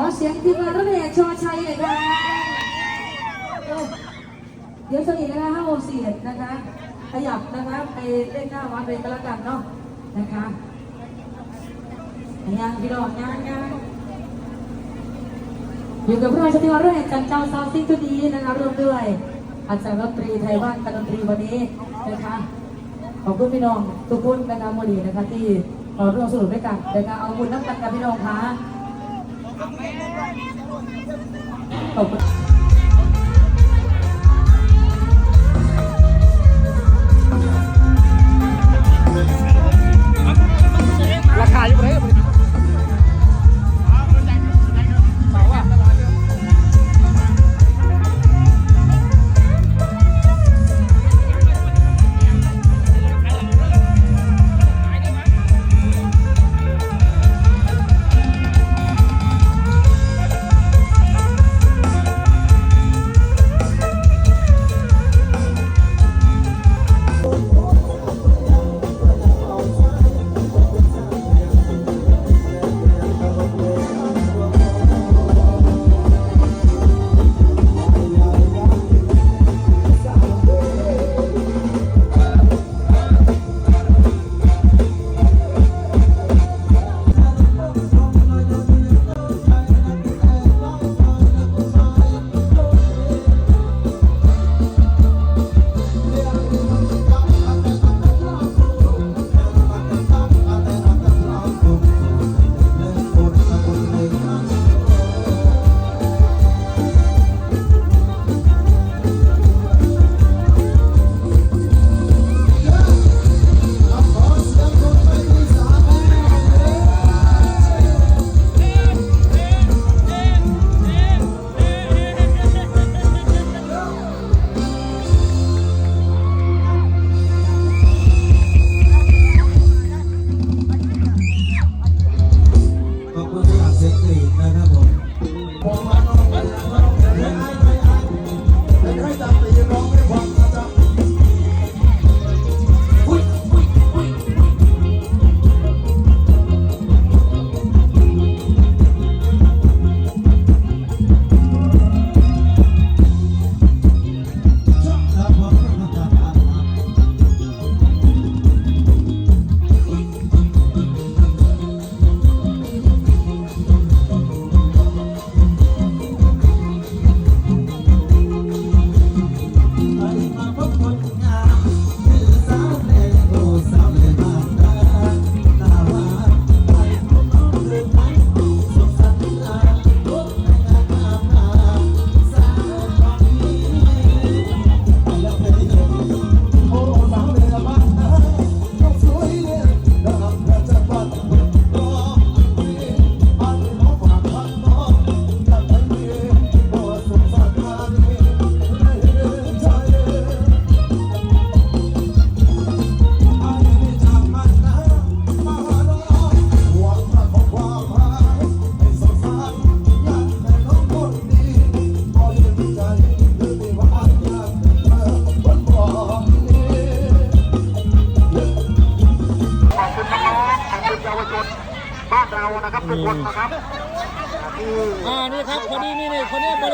อเสียงทีมงานรถเมย์ชอชัยหน่อยค่ะเดี๋ยวสนิทนะคะห้าโมงสี่นะคะ ขยับนะคะไปเล่นหน้าวัดเลยก็แล้วกันเนาะนะคะยังพี่น้องยังยังอยู่กับพระราชนิวัฒน์เรื่องจันเจ้าซาวซิ่งทุดีนะคะร่วมด้วยอาจารย์ดนตรีไทยบ้านการดนตรีวันนี้นะคะขอบคุณพี่น้องทุกคนนะคะโมดีนะคะที่เราร่วมสนุกด้วยกันนะคะเอาบุญนับกันกับพี่น้องค่ะ ขอบคุณ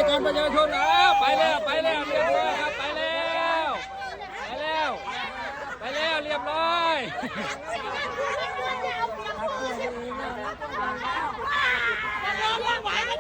บการประชาชนอ้าไปแล้วไปแล้วเรียบร้อยครับไปแล้วไปแล้วไปแล้วเรียบร้อยไหวไหม